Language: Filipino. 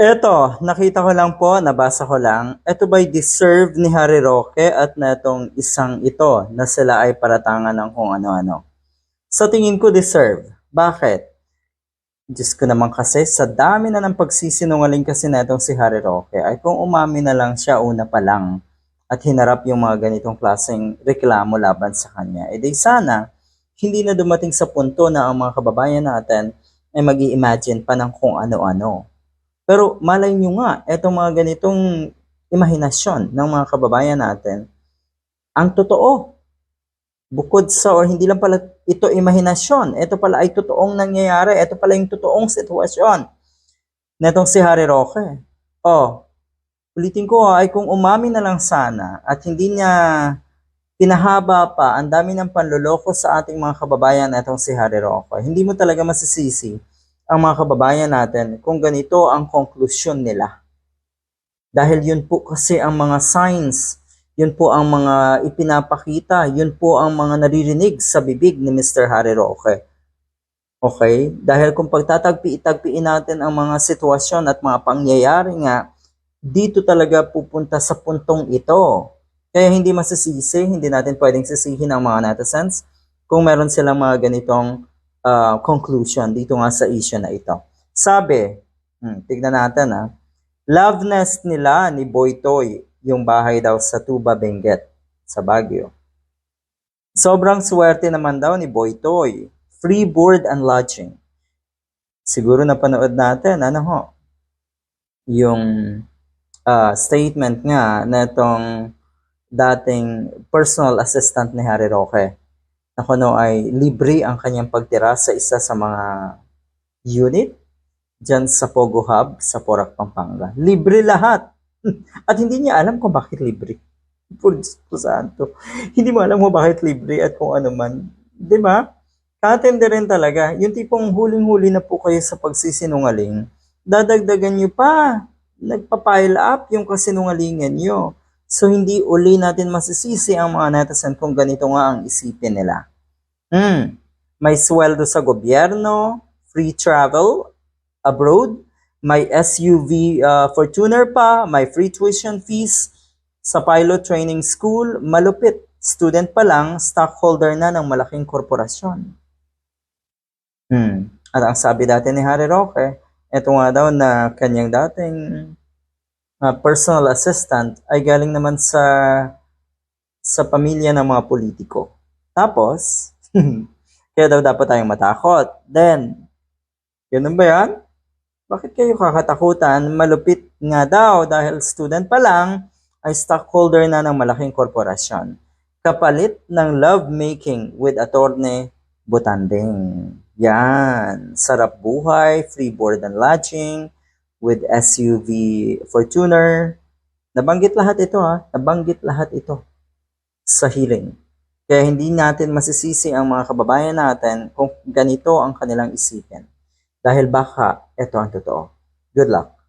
Eto, nakita ko lang po, nabasa ko lang. Ito ba'y deserve ni Harry Roque at netong isang ito na sila ay paratangan ng kung ano-ano? Sa tingin ko, deserve. Bakit? Diyos ko naman kasi, sa dami na ng pagsisinungaling kasi netong si Harry Roque, ay kung umami na lang siya una pa lang at hinarap yung mga ganitong klaseng reklamo laban sa kanya, edi sana, hindi na dumating sa punto na ang mga kababayan natin ay mag imagine pa ng kung ano-ano. Pero malay nyo nga, etong mga ganitong imahinasyon ng mga kababayan natin, ang totoo, bukod sa, or hindi lang pala ito imahinasyon, ito pala ay totoong nangyayari, ito pala yung totoong sitwasyon netong si Harry Roque. Oh, ulitin ko ah, ay kung umami na lang sana at hindi niya pinahaba pa ang dami ng panloloko sa ating mga kababayan netong si Harry Roque, hindi mo talaga masisisi ang mga kababayan natin kung ganito ang konklusyon nila. Dahil yun po kasi ang mga signs, yun po ang mga ipinapakita, yun po ang mga naririnig sa bibig ni Mr. Harry Roque. Okay? Dahil kung pagtatagpi-tagpiin natin ang mga sitwasyon at mga pangyayari nga, dito talaga pupunta sa puntong ito. Kaya hindi masisisi, hindi natin pwedeng sisihin ang mga netizens kung meron silang mga ganitong uh, conclusion dito nga sa issue na ito. Sabi, hmm, tignan natin ha, love nest nila ni Boy Toy, yung bahay daw sa Tuba Benguet, sa Baguio. Sobrang swerte naman daw ni Boy Toy. Free board and lodging. Siguro napanood natin, ano ho, yung uh, statement nga na itong dating personal assistant ni Harry Roque na kuno ay libre ang kanyang pagtira sa isa sa mga unit dyan sa Pogo Hub sa Porac, Pampanga. Libre lahat. At hindi niya alam kung bakit libre. Por santo. Hindi mo alam kung bakit libre at kung ano man. Di ba? Katende rin talaga. Yung tipong huling-huli na po kayo sa pagsisinungaling, dadagdagan nyo pa. Nagpapile up yung kasinungalingan nyo. So, hindi uli natin masisisi ang mga netizen kung ganito nga ang isipin nila. Hmm, may sweldo sa gobyerno, free travel abroad, may SUV uh, Fortuner pa, may free tuition fees sa pilot training school, malupit. Student pa lang, stockholder na ng malaking korporasyon. Hmm. At ang sabi dati ni Harry Roque, ito nga daw na kanyang dating uh, personal assistant ay galing naman sa sa pamilya ng mga politiko. Tapos, Kaya daw dapat tayong matakot. Then, ganun ba yan? Bakit kayo kakatakutan? Malupit nga daw dahil student pa lang ay stockholder na ng malaking korporasyon. Kapalit ng love making with attorney Butanding. Yan. Sarap buhay, free board and lodging, with SUV Fortuner. Nabanggit lahat ito ha. Nabanggit lahat ito sa healing. Kaya hindi natin masisisi ang mga kababayan natin kung ganito ang kanilang isipin. Dahil baka ito ang totoo. Good luck.